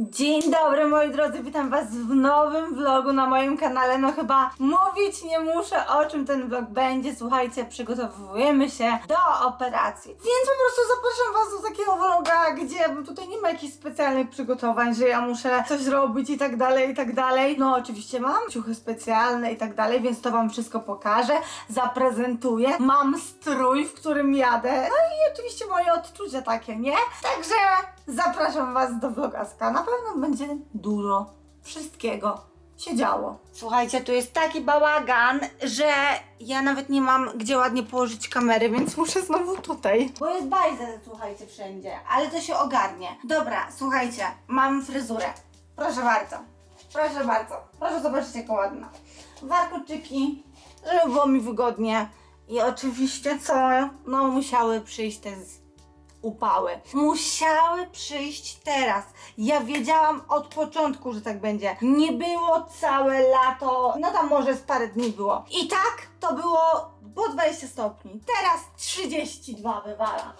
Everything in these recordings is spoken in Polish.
Dzień dobry moi drodzy, witam was w nowym vlogu na moim kanale. No chyba mówić nie muszę o czym ten vlog będzie. Słuchajcie, przygotowujemy się do operacji. Więc po prostu zapraszam was do takiego vloga, gdzie tutaj nie ma jakichś specjalnych przygotowań, że ja muszę coś robić i tak dalej, i tak dalej. No oczywiście mam ciuchy specjalne i tak dalej, więc to wam wszystko pokażę, zaprezentuję. Mam strój, w którym jadę. No i oczywiście moje odczucia takie, nie? Także zapraszam was do vlogaska. Na pewno będzie dużo wszystkiego się działo. Słuchajcie, tu jest taki bałagan, że ja nawet nie mam gdzie ładnie położyć kamery, więc muszę znowu tutaj. Bo jest bajzel, słuchajcie, wszędzie, ale to się ogarnie. Dobra, słuchajcie, mam fryzurę. Proszę bardzo. Proszę bardzo. Proszę zobaczyć, jaka ładna. Warkoczyki, żeby było mi wygodnie. I oczywiście co? No musiały przyjść te z upały. Musiały przyjść teraz. Ja wiedziałam od początku, że tak będzie. Nie było całe lato, no tam może z parę dni było. I tak to było po 20 stopni. Teraz 32 wywala.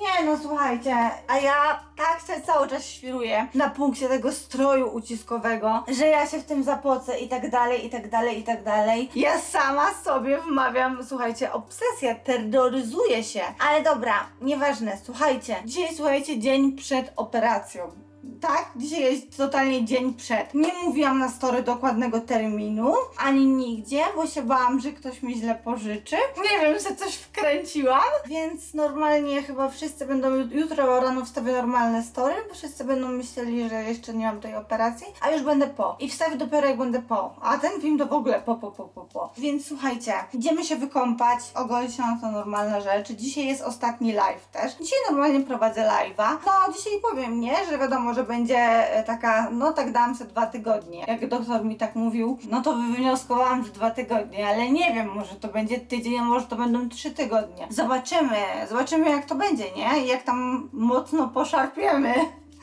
Nie no słuchajcie, a ja tak się cały czas świruję na punkcie tego stroju uciskowego, że ja się w tym zapocę i tak dalej, i tak dalej, i tak dalej. Ja sama sobie wmawiam, słuchajcie, obsesja, terroryzuję się. Ale dobra, nieważne, słuchajcie. Dzisiaj, słuchajcie, dzień przed operacją. Tak, dzisiaj jest totalnie dzień przed. Nie mówiłam na story dokładnego terminu, ani nigdzie, bo się bałam, że ktoś mi źle pożyczy. Nie wiem, że coś wkręciłam, więc normalnie chyba wszyscy będą jutro rano wstawię normalne story, bo wszyscy będą myśleli, że jeszcze nie mam tej operacji, a już będę po. I wstawię dopiero jak będę po. A ten film to w ogóle po, po, po, po, po. Więc słuchajcie, idziemy się wykąpać, ogolić się na to normalna rzecz. Dzisiaj jest ostatni live też. Dzisiaj normalnie prowadzę live'a. No, dzisiaj powiem, nie, że wiadomo, że będzie e, taka, no tak dałam sobie dwa tygodnie. Jak doktor mi tak mówił, no to wywnioskowałam, że dwa tygodnie, ale nie wiem, może to będzie tydzień, a może to będą trzy tygodnie. Zobaczymy, zobaczymy jak to będzie, nie? Jak tam mocno poszarpiemy.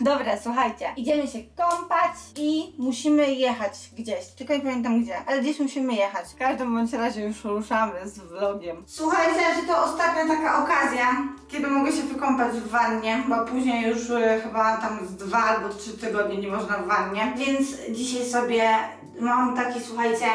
Dobra, słuchajcie, idziemy się kąpać i musimy jechać gdzieś. Tylko nie pamiętam gdzie, ale gdzieś musimy jechać. W każdym bądź razie już ruszamy z vlogiem. Słuchajcie, że to ostatnia taka okazja, kiedy mogę się wykąpać w wannie, bo później już e, chyba tam z dwa albo trzy tygodnie nie można w wannie. Więc dzisiaj sobie mam taki, słuchajcie,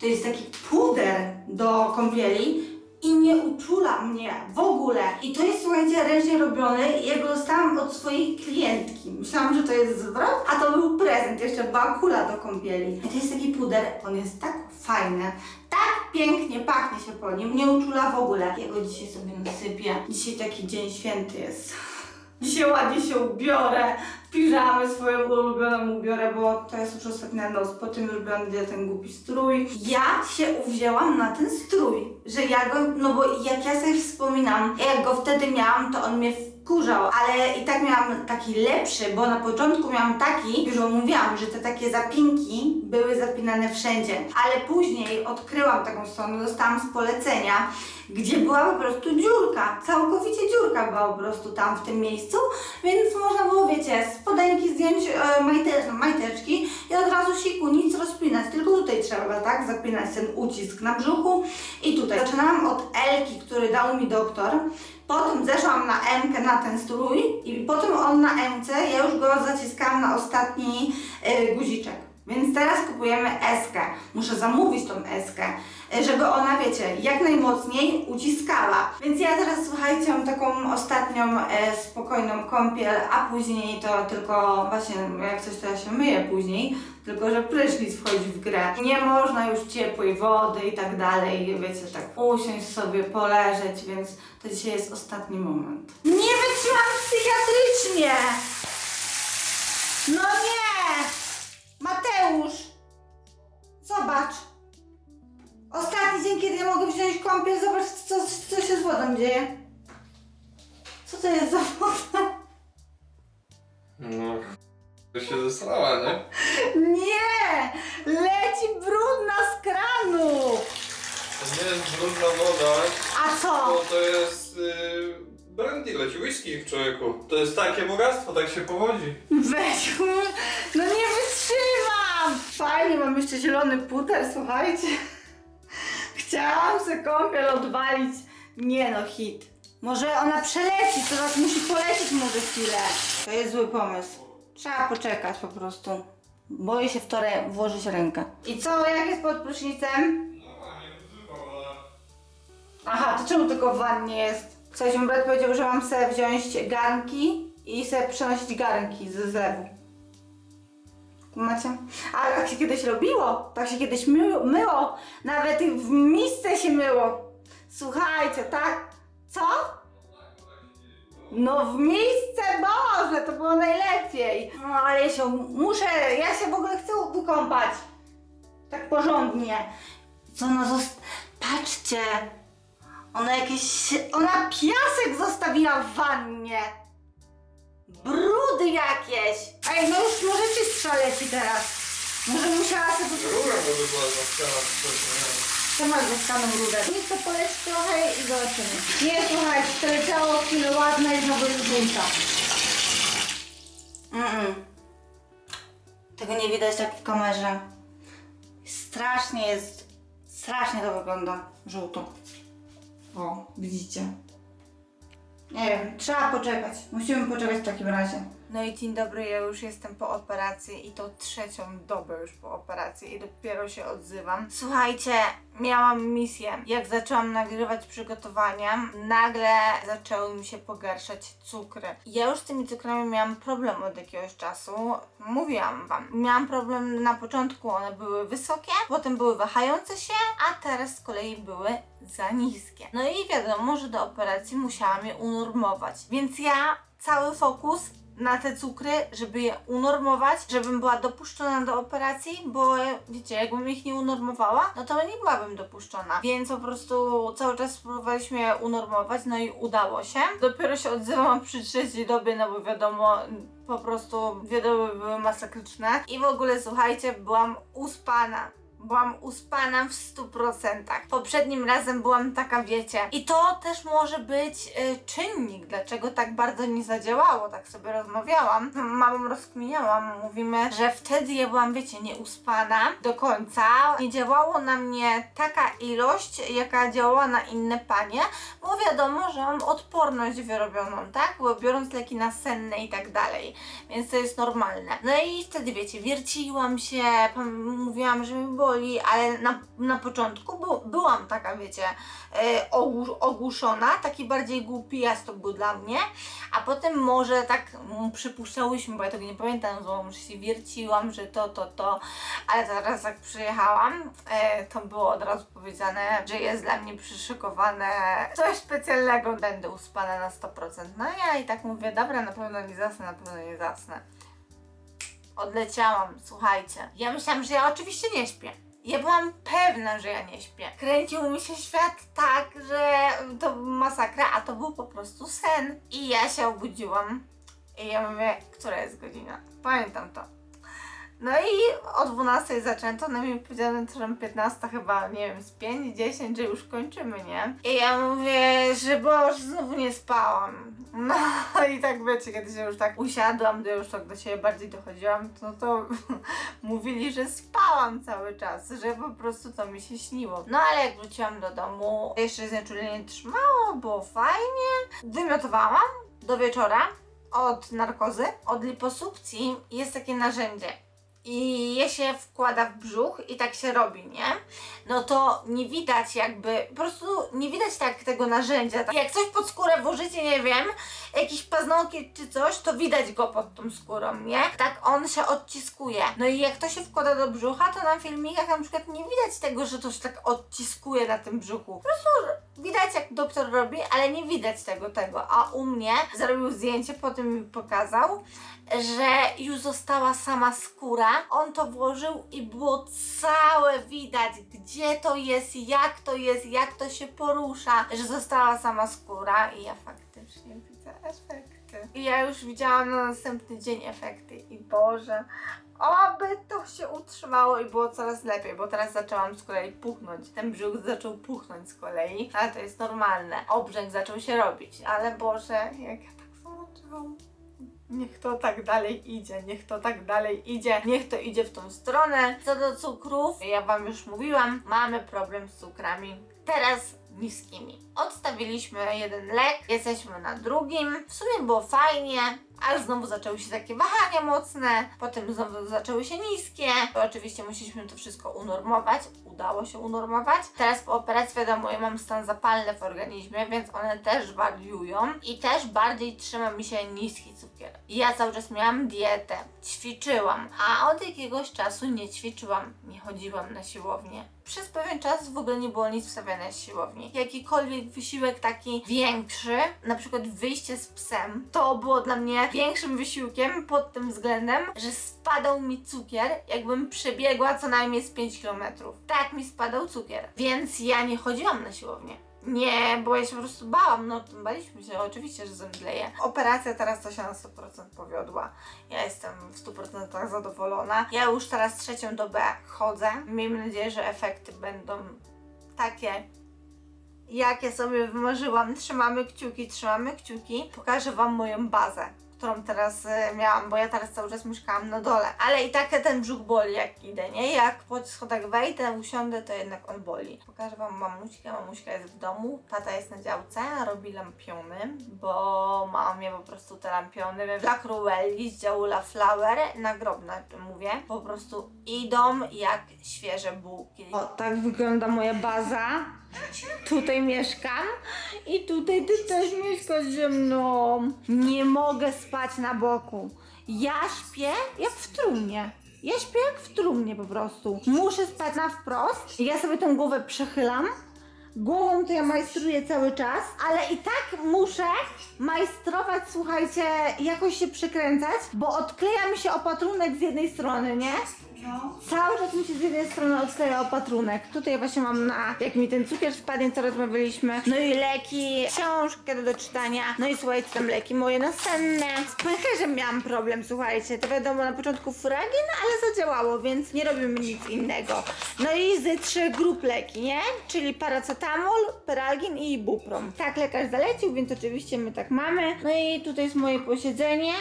to jest taki puder do kąpieli i nie uczula mnie w ogóle. I to jest, słuchajcie, ręcznie robiony. Ja go dostałam od swojej klientki. Myślałam, że to jest zwrot, a to był prezent. Jeszcze była kula do kąpieli. I to jest taki puder, on jest tak fajny. Tak pięknie pachnie się po nim, nie uczula w ogóle. Ja go dzisiaj sobie nasypię. Dzisiaj taki dzień święty jest. Dzisiaj ładnie się ubiorę, piżamy swoją ulubioną ubiorę, bo to jest już ostatnia noc, po tym już będzie ten głupi strój. Ja się uwzięłam na ten strój, że ja go, no bo jak ja sobie wspominam, jak go wtedy miałam, to on mnie wkurzał, ale i tak miałam taki lepszy, bo na początku miałam taki, już mówiłam, że te takie zapinki były zapinane wszędzie, ale później odkryłam taką stronę, dostałam z polecenia, gdzie była po prostu dziurka, całkowicie dziurka była po prostu tam w tym miejscu, więc można było, wiecie, spodenki zdjąć e, majte, majteczki i od razu siku, nic rozpinać, tylko trzeba, tak, zapinać ten ucisk na brzuchu i tutaj. Zaczynałam od Elki, który dał mi doktor, potem zeszłam na M na ten strój i potem on na MC, ja już go zaciskałam na ostatni e, guziczek. Więc teraz kupujemy eskę. Muszę zamówić tą eskę, e, żeby ona, wiecie, jak najmocniej uciskała. Więc ja teraz, słuchajcie, mam taką ostatnią e, spokojną kąpiel, a później to tylko właśnie, jak coś to ja się myję później, tylko że prysznic wchodzi w grę. Nie można już ciepłej wody i tak dalej, wiecie, tak usiąść sobie, poleżeć, więc to dzisiaj jest ostatni moment. Nie wytrzymam! Powodzi. Weź, no nie wytrzymam! Fajnie, mam jeszcze zielony puter, słuchajcie. Chciałam sobie kąpiel odwalić. Nie no, hit. Może ona przeleci, to tak musi polecieć może chwilę. To jest zły pomysł. Trzeba poczekać po prostu. Boję się w to włożyć rękę. I co, jak jest pod prysznicem? Normalnie, wyzywał, ale... Aha, to czemu tylko w wannie jest? Coś mi brat powiedział, że mam sobie wziąć garnki i sobie przenosić garnki ze zlewu. Macie? A tak się kiedyś robiło, tak się kiedyś myło, myło. nawet w misce się myło. Słuchajcie, tak? Co? No w miejsce Boże, to było najlepiej. No ale ja się muszę, ja się w ogóle chcę wykąpać. Tak porządnie. Co ona zost... Patrzcie! Ona jakieś... Ona piasek zostawiła w wannie. Brudy jakieś. Ej, no już możecie strzeleci teraz. Może musiała sobie... Rura może była czy coś, nie wiem. Co masz ze skaną rudę? Niech to poleci trochę i zobaczymy. Nie, słuchajcie, to leciało chwilę ładne i znowu jest bunta. Mm-mm. Tego nie widać jak w kamerze. Strasznie jest, strasznie to wygląda żółto. O, widzicie. Nie wiem, trzeba poczekać. Musimy poczekać w takim razie. No i dzień dobry, ja już jestem po operacji i to trzecią dobę już po operacji i dopiero się odzywam. Słuchajcie, miałam misję. Jak zaczęłam nagrywać przygotowania, nagle zaczęły mi się pogarszać cukry. Ja już z tymi cukrami miałam problem od jakiegoś czasu. Mówiłam wam. Miałam problem na początku, one były wysokie, potem były wahające się, a teraz z kolei były za niskie. No i wiadomo, że do operacji musiałam je unormować. Więc ja cały fokus na te cukry, żeby je unormować, żebym była dopuszczona do operacji, bo wiecie, jakbym ich nie unormowała, no to nie byłabym dopuszczona. Więc po prostu cały czas próbowaliśmy je unormować, no i udało się. Dopiero się odzywam przy trzeciej dobie, no bo wiadomo, po prostu dwie doby były masakryczne. I w ogóle słuchajcie, byłam uspana. Byłam uspana w 100%. Poprzednim razem byłam taka, wiecie. I to też może być y, czynnik, dlaczego tak bardzo nie zadziałało. Tak sobie rozmawiałam. Mamą rozkminiałam. Mówimy, że wtedy ja byłam, wiecie, nieuspana do końca. Nie działało na mnie taka ilość, jaka działała na inne panie, bo wiadomo, że mam odporność wyrobioną, tak? Bo biorąc leki nasenne i tak dalej. Więc to jest normalne. No i wtedy, wiecie, wierciłam się, mówiłam, że mi boli, ale na, na początku byłam taka, wiecie, e, ogłu- ogłuszona, taki bardziej głupi jas to był dla mnie, a potem może tak przypuszczałyśmy, bo ja tego nie pamiętam, bo może się wierciłam, że to, to, to, ale teraz jak przyjechałam, e, to było od razu powiedziane, że jest dla mnie przyszykowane coś specjalnego, będę uspana na 100%. No ja i tak mówię, dobra, na pewno nie zasnę, na pewno nie zasnę. Odleciałam, słuchajcie. Ja myślałam, że ja oczywiście nie śpię. Ja byłam pewna, że ja nie śpię. Kręcił mi się świat tak, że to masakra, a to był po prostu sen. I ja się obudziłam. I ja mówię, która jest godzina? Pamiętam to. No i o 12 zaczęto, no mi powiedziano, że 15 chyba, nie wiem, z 5, 10, że już kończymy, nie? I ja mówię, że boż, znowu nie spałam. No i tak wiecie, kiedy się już tak usiadłam, to już tak do siebie bardziej dochodziłam, no to mówili, że spałam cały czas, że po prostu to mi się śniło. No ale jak wróciłam do domu, jeszcze znieczulenie trzymało, było fajnie. Wymiotowałam do wieczora od narkozy, od liposukcji jest takie narzędzie. I je się wkłada w brzuch i tak się robi, nie? No to nie widać jakby, po prostu nie widać tak tego narzędzia. Jak coś pod skórę włożycie, nie wiem, jakiś paznokieć czy coś, to widać go pod tą skórą, nie? Tak on się odciskuje. No i jak to się wkłada do brzucha, to na filmikach na przykład nie widać tego, że to się tak odciskuje na tym brzuchu. Po prostu widać jak doktor robi, ale nie widać tego, tego. A u mnie zrobił zdjęcie, potem mi pokazał, że już została sama skóra. On to włożył i było całe widać, gdzie to jest, jak to jest, jak to się porusza, że została sama skóra i ja faktycznie widzę efekty. I ja już widziałam na następny dzień efekty i Boże, oby to się utrzymało i było coraz lepiej, bo teraz zaczęłam z kolei puchnąć. Ten brzuch zaczął puchnąć z kolei, ale to jest normalne. Obrzęk zaczął się robić, ale Boże, jak ja tak zobaczyłam. Niech to tak dalej idzie, niech to tak dalej idzie, niech to idzie w tą stronę. Co do cukrów, ja Wam już mówiłam, mamy problem z cukrami. Teraz niskimi. Odstawiliśmy jeden lek, jesteśmy na drugim. W sumie było fajnie, ale znowu zaczęły się takie wahania mocne, potem znowu zaczęły się niskie. Oczywiście musieliśmy to wszystko unormować, udało się unormować. Teraz po operacji wiadomo, ja mam stan zapalny w organizmie, więc one też wariują i też bardziej trzyma mi się niski cukier. Ja cały czas miałam dietę, ćwiczyłam, a od jakiegoś czasu nie ćwiczyłam, nie chodziłam na siłownię. Przez pewien czas w ogóle nie było nic wstawiane z siłowni. Jakikolwiek wysiłek taki większy, na przykład wyjście z psem, to było dla mnie większym wysiłkiem pod tym względem, że spadał mi cukier, jakbym przebiegła co najmniej z 5 km. Tak mi spadał cukier. Więc ja nie chodziłam na siłownię. Nie, bo ja się po prostu bałam, no baliśmy się, oczywiście, że zemdleję. Operacja teraz to się na 100% powiodła. Ja jestem w 100% zadowolona. Ja już teraz trzecią dobę chodzę. Miejmy nadzieję, że efekty będą takie, jakie sobie wymarzyłam. Trzymamy kciuki, trzymamy kciuki. Pokażę Wam moją bazę. Którą teraz e, miałam, bo ja teraz cały czas mieszkałam na dole. Ale i tak ten brzuch boli jak idę, nie? Jak po schodach wejdę, usiądę, to jednak on boli. Pokażę Wam mamuśkę. Mamuśka jest w domu, tata jest na działce, robi lampiony, bo ma mnie po prostu te lampiony dla Cruelli z działu La Flower, nagrobne mówię, po prostu idą jak świeże bułki. O, tak wygląda moja baza. Tutaj mieszkam i tutaj ty też mieszkasz ze mną. Nie mogę spać na boku. Ja śpię jak w trumnie. Ja śpię jak w trumnie po prostu. Muszę spać na wprost. Ja sobie tą głowę przechylam. Głową to ja majstruję cały czas, ale i tak muszę majstrować, słuchajcie, jakoś się przykręcać, bo odkleja mi się opatrunek z jednej strony, nie? Cały czas mi się z jednej strony odkleja opatrunek. Tutaj właśnie mam na, jak mi ten cukier spadnie, co rozmawialiśmy. No i leki, książkę do doczytania. No i słuchajcie, tam leki moje nasenne. Z pęcherzem miałam problem, słuchajcie. To wiadomo, na początku furagin, ale zadziałało, więc nie robimy nic innego. No i z trzy grup leki, nie? Czyli paracetamol, peralgin i ibuprom. Tak lekarz zalecił, więc oczywiście my tak mamy. No i tutaj jest moje posiedzenie.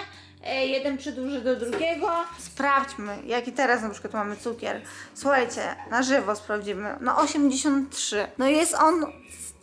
E, jeden przedłuży do drugiego. Sprawdźmy, jaki teraz na przykład mamy cukier. Słuchajcie, na żywo sprawdzimy. No 83. No jest on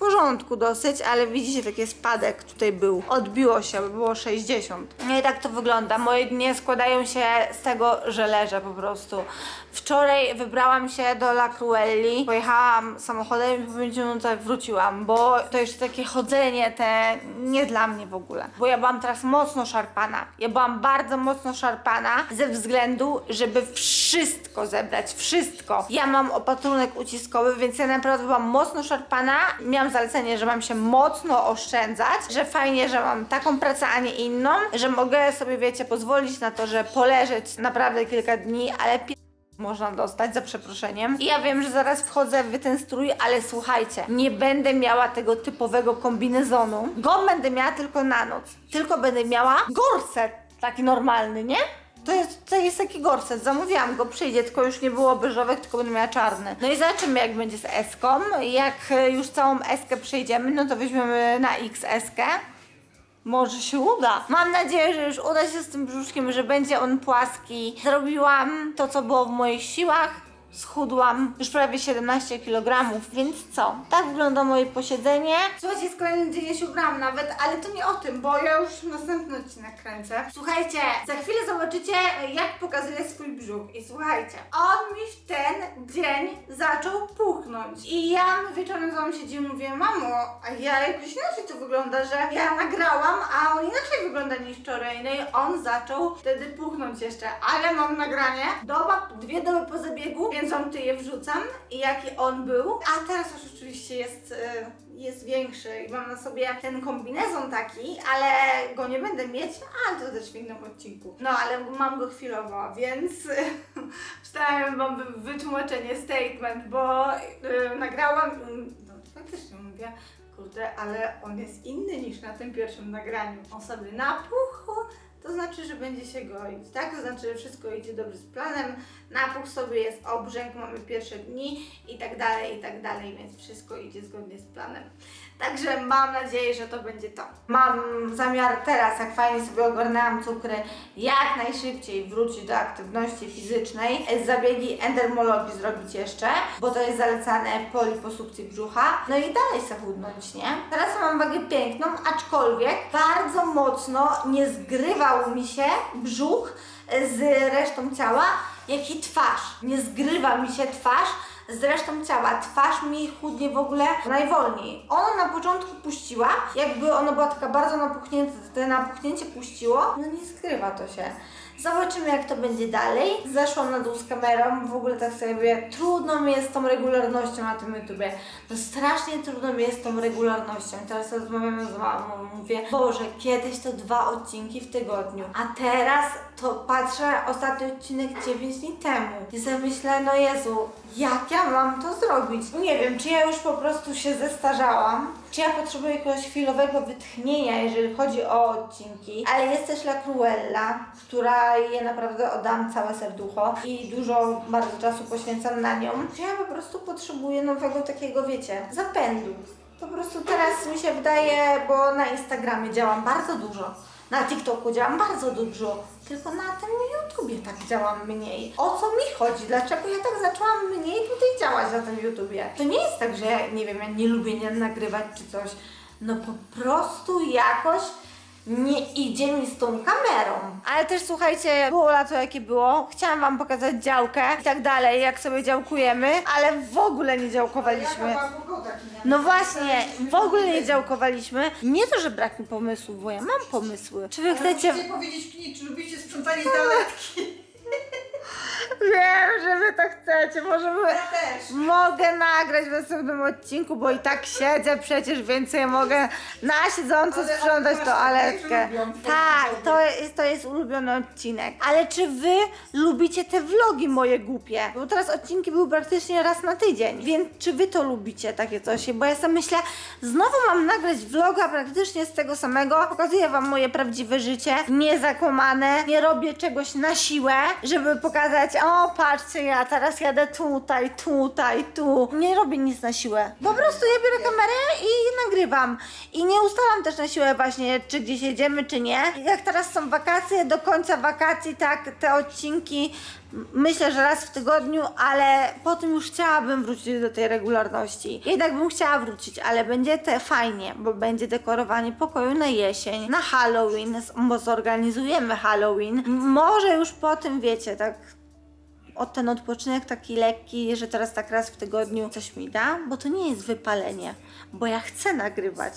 porządku dosyć, ale widzicie, taki spadek tutaj był. Odbiło się, było 60. No i tak to wygląda. Moje dnie składają się z tego, że leżę po prostu. Wczoraj wybrałam się do La Cruelli. Pojechałam samochodem i po 5 minutach wróciłam, bo to już takie chodzenie te nie dla mnie w ogóle. Bo ja byłam teraz mocno szarpana. Ja byłam bardzo mocno szarpana ze względu, żeby wszystko zebrać, wszystko. Ja mam opatrunek uciskowy, więc ja naprawdę byłam mocno szarpana. Miałam zalecenie, że mam się mocno oszczędzać, że fajnie, że mam taką pracę, a nie inną, że mogę sobie, wiecie, pozwolić na to, że poleżeć naprawdę kilka dni, ale można dostać za przeproszeniem. I ja wiem, że zaraz wchodzę w ten strój, ale słuchajcie, nie będę miała tego typowego kombinezonu. Go będę miała tylko na noc. Tylko będę miała gorset, taki normalny, nie? To jest, to jest taki gorset, zamówiłam go, przyjdzie, tylko już nie było beżowych, tylko będę miała czarny. No i zobaczymy jak będzie z eską. Jak już całą eskę przejdziemy, no to weźmiemy na XS-kę. Może się uda. Mam nadzieję, że już uda się z tym brzuszkiem, że będzie on płaski. Zrobiłam to, co było w moich siłach. Schudłam już prawie 17 kg, więc co? Tak wygląda moje posiedzenie. Słuchajcie, jest kolejny dzień, się ubrałam nawet, ale to nie o tym, bo ja już następny odcinek kręcę. Słuchajcie, za chwilę zobaczycie, jak pokazuję swój brzuch. I słuchajcie, on mi w ten dzień zaczął puchnąć. I ja wieczorem z wam siedzi i mówię, mamo, a ja jakoś inaczej to wygląda, że ja nagrałam, a on inaczej wygląda niż wczoraj. No i on zaczął wtedy puchnąć jeszcze, ale mam nagranie. Doba, dwie doby po zabiegu, wam tu je wrzucam jaki on był. A teraz już oczywiście jest, e, jest większy i mam na sobie ten kombinezon taki, ale go nie będę mieć, ale to też w innym odcinku. No, ale mam go chwilowo, więc wstałem wam wy- wytłumaczenie, statement, bo e, nagrałam, no faktycznie mówię, kurde, ale on jest inny niż na tym pierwszym nagraniu. On sobie napuchł, to znaczy, że będzie się goić, tak? To znaczy, że wszystko idzie dobrze z planem, napuch sobie jest obrzęk, mamy pierwsze dni i tak dalej, i tak dalej, więc wszystko idzie zgodnie z planem. Także mam nadzieję, że to będzie to. Mam zamiar teraz, jak fajnie sobie ogarnęłam cukry, jak najszybciej wrócić do aktywności fizycznej. Zabiegi endermologii zrobić jeszcze, bo to jest zalecane po liposukcji brzucha. No i dalej se nie? Teraz mam wagę piękną, aczkolwiek bardzo mocno nie zgrywam zgrał mi się brzuch z resztą ciała, jak i twarz. Nie zgrywa mi się twarz z resztą ciała. Twarz mi chudnie w ogóle najwolniej. Ona na początku puściła, jakby ona była taka bardzo napuchnięta, te napuchnięcie puściło, no nie zgrywa to się. Zobaczymy jak to będzie dalej. Zeszłam na dół z kamerą, w ogóle tak sobie mówię, trudno mi jest z tą regularnością na tym YouTubie. No strasznie trudno mi jest z tą regularnością. Teraz rozmawiamy z mamą, mówię, Boże, kiedyś to dwa odcinki w tygodniu, a teraz to patrzę ostatni odcinek 9 dni temu. I sobie myślę, no Jezu, jak ja mam to zrobić? Nie wiem, czy ja już po prostu się zestarzałam, czy ja potrzebuję jakiegoś chwilowego wytchnienia, jeżeli chodzi o odcinki, ale jest też La Cruella, która je naprawdę oddam całe serducho i dużo bardzo czasu poświęcam na nią. Czy ja po prostu potrzebuję nowego takiego, wiecie, zapędu. Po prostu teraz mi się wydaje, bo na Instagramie działam bardzo dużo. Na TikToku działam bardzo dużo, tylko na tym YouTubie tak działam mniej. O co mi chodzi? Dlaczego ja tak zaczęłam mniej tutaj działać na tym YouTubie? To nie jest tak, że ja nie wiem, ja nie lubię nie nagrywać czy coś. No po prostu jakoś nie idzie mi z tą kamerą. Ale też słuchajcie, było lato jakie było. Chciałam wam pokazać działkę i tak dalej, jak sobie działkujemy, ale w ogóle nie działkowaliśmy. No właśnie, w ogóle nie działkowaliśmy. Nie to, że brak mi pomysłów, bo ja mam pomysły. Czy wy chcecie... Musicie powiedzieć Kni, czy lubicie sprzątanie toaletki? Wiem, że wy to chcecie, może wy... Ja też. Mogę nagrać w następnym odcinku, bo i tak siedzę przecież, więc ja mogę na siedząco Ale sprzątać toaletkę. Tak, vlogi. to jest, to jest ulubiony odcinek. Ale czy wy lubicie te vlogi moje głupie? Bo teraz odcinki były praktycznie raz na tydzień, więc czy wy to lubicie takie coś? Bo ja sobie myślę, znowu mam nagrać vloga praktycznie z tego samego. Pokazuję wam moje prawdziwe życie, niezakłamane. Nie robię czegoś na siłę, żeby pokazać, o patrzcie, ja teraz jadę tutaj, tutaj, tu. Nie robię nic na siłę. Po prostu ja biorę kamerę i nagrywam. I nie ustalam też na siłę właśnie, czy gdzieś jedziemy, czy nie. Jak teraz są wakacje, do końca wakacji, tak, te odcinki myślę, że raz w tygodniu, ale potem już chciałabym wrócić do tej regularności. Jednak bym chciała wrócić, ale będzie te fajnie, bo będzie dekorowanie pokoju na jesień, na Halloween, bo zorganizujemy Halloween. Może już po tym, wiecie, tak o ten odpoczynek taki lekki, że teraz tak raz w tygodniu coś mi da, bo to nie jest wypalenie, bo ja chcę nagrywać.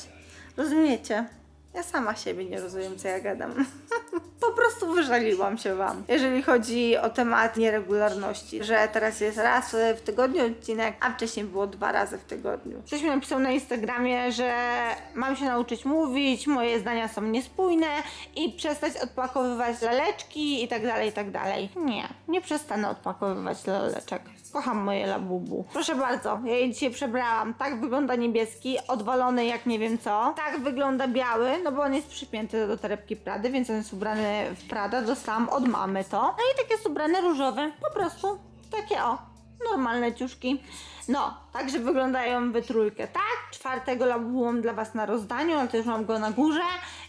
Rozumiecie? Ja sama siebie nie rozumiem, co ja gadam. po prostu wyżaliłam się Wam, jeżeli chodzi o temat nieregularności, że teraz jest raz w tygodniu odcinek, a wcześniej było dwa razy w tygodniu. Ktoś mi napisał na Instagramie, że mam się nauczyć mówić, moje zdania są niespójne i przestać odpakowywać laleczki i tak dalej, i tak dalej. Nie, nie przestanę odpakowywać laleczek. Kocham moje labubu. Proszę bardzo, ja je dzisiaj przebrałam. Tak wygląda niebieski, odwalony jak nie wiem co. Tak wygląda biały, no bo on jest przypięty do torebki Prady, więc on jest ubrany w Prada. Dostałam od mamy to. No i tak jest ubrany różowy. Po prostu takie o, normalne ciuszki. No, także wyglądają we trójkę, tak? Czwartego labubu mam dla Was na rozdaniu, ale to już mam go na górze.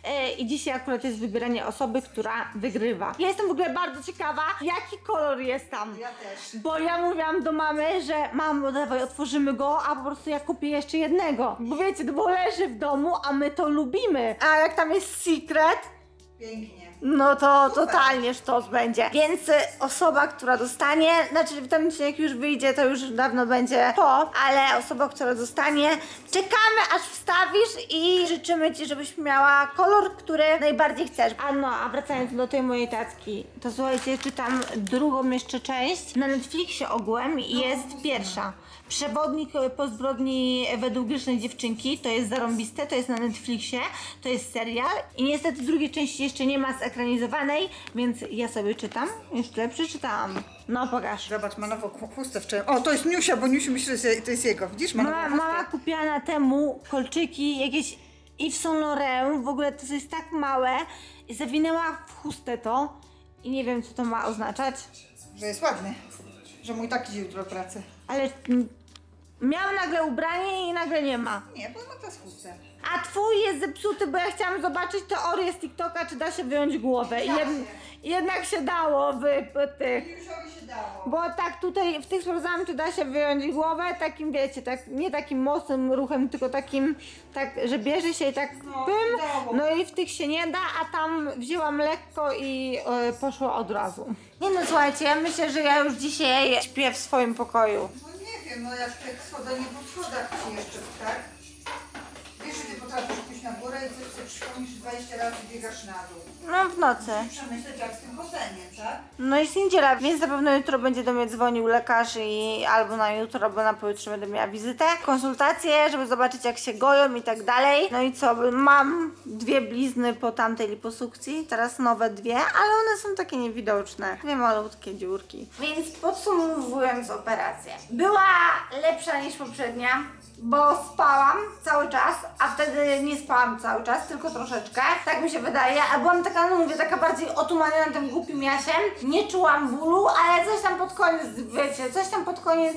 Yy, I dzisiaj akurat jest wybieranie osoby, która wygrywa. Ja jestem w ogóle bardzo ciekawa, jaki kolor jest tam. Ja też. Bo ja mówiłam do mamy, że mamo, dawaj, otworzymy go, a po prostu ja kupię jeszcze jednego. Bo wiecie, bo leży w domu, a my to lubimy. A jak tam jest secret, Pięknie. No to totalnie sztos będzie. Więc y, osoba, która dostanie, znaczy ten odcinek już wyjdzie, to już dawno będzie po, ale osoba, która dostanie, czekamy aż wstawisz i życzymy Ci, żebyś miała kolor, który najbardziej chcesz. A no, a wracając do tej mojej tacki, to słuchajcie, czytam drugą jeszcze część. Na Netflixie ogółem jest pierwsza. Przewodnik e, po zbrodni według grzecznej dziewczynki, to jest zarąbiste, to jest na Netflixie, to jest serial i niestety drugiej części jeszcze nie ma zekranizowanej, więc ja sobie czytam, tyle przeczytałam. No pokaż. Zobacz, ma nową chu- chustę wczoraj. O, to jest Niusia, bo Niusiu myśli, że to jest jego. Widzisz, ma Mama, kupiła na temu kolczyki jakieś Yves Saint Laurent, w ogóle to jest tak małe, i zawinęła w chustę to i nie wiem co to ma oznaczać, Że jest ładny. Że mój taki idzie jutro do pracy. Ale Miałam nagle ubranie i nagle nie ma. Nie, bo ma to schudce. A twój jest zepsuty, bo ja chciałam zobaczyć teorię z TikToka, czy da się wyjąć głowę. I Da jed... się. jednak się dało w, w tych. Jusiowi się dało. Bo tak tutaj w tych sprawdzałam, czy da się wyjąć głowę takim, wiecie, tak nie takim mocnym ruchem, tylko takim, tak, że bierze się i tak No, pym. dało. No i w tych się nie da, a tam wzięłam lekko i e, poszło od razu. Nie no, słuchajcie, ja myślę, że ja już dzisiaj śpię w swoim pokoju. No wiem, no jak tak schodzenie po schodach ci jeszcze, tak? Wiesz, że ty potrafisz na górę i coś sobie przypomnisz 20 razy biegasz na dół. No w nocy. Przemyśleć jak z tym chodzeniem, tak? No jest niedziela, więc na pewno jutro będzie do mnie dzwonił lekarz i albo na jutro, albo na pojutrze będę miała wizytę, konsultacje, żeby zobaczyć jak się goją i tak dalej. No i co, mam dwie blizny po tamtej liposukcji, teraz nowe dwie, ale one są takie niewidoczne, dwie malutkie dziurki. Więc podsumowując operację, była lepsza niż poprzednia, bo spałam cały czas, a wtedy nie spałam cały czas, tylko troszeczkę, tak mi się wydaje, a byłam taka, no mówię, taka bardziej otumaniona tym głupim jasiem, nie czułam bólu, ale coś tam pod koniec, wiecie, coś tam pod koniec,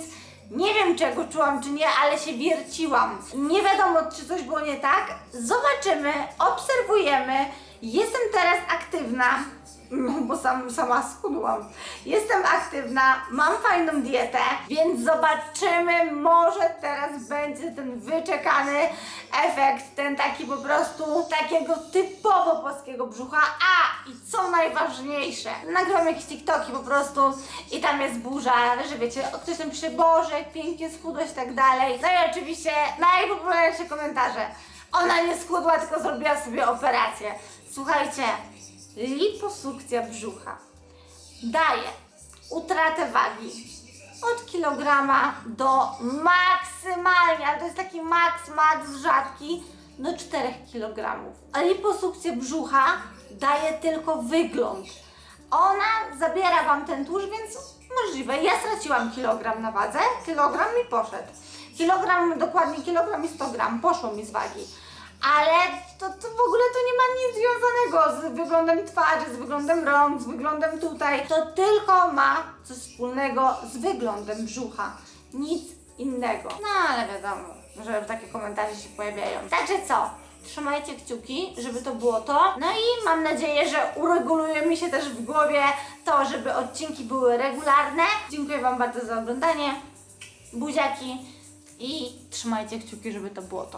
nie wiem czego czułam czy nie, ale się wierciłam. Nie wiadomo, czy coś było nie tak, zobaczymy, obserwujemy, jestem teraz aktywna, bo sam, sama schudłam. Jestem aktywna, mam fajną dietę, więc zobaczymy, może teraz będzie ten wyczekany efekt, ten taki po prostu takiego typowo polskiego brzucha. A i co najważniejsze, nagrywam jakieś TikToki po prostu i tam jest burza, że wiecie, ktoś tam pisze, Boże, pięknie schudłeś i tak dalej. No i oczywiście najpopularniejsze komentarze. Ona nie schudła, tylko zrobiła sobie operację. Słuchajcie, liposukcja brzucha daje utratę wagi od kilograma do maksymalnie, ale to jest taki maks, maks rzadki, do 4 kg. A liposukcja brzucha daje tylko wygląd. Ona zabiera Wam ten tłuszcz, więc możliwe. Ja straciłam kilogram na wadze, kilogram mi poszedł. Kilogram, dokładnie kilogram i 100 gram poszło mi z wagi. Ale to, to w ogóle to nie ma nic związanego z wyglądem twarzy, z wyglądem rąk, z wyglądem tutaj. To tylko ma coś wspólnego z wyglądem brzucha. Nic innego. No ale wiadomo, że takie komentarze się pojawiają. Także co? Trzymajcie kciuki, żeby to było to. No i mam nadzieję, że ureguluje mi się też w głowie to, żeby odcinki były regularne. Dziękuję Wam bardzo za oglądanie. Buziaki i trzymajcie kciuki, żeby to było to.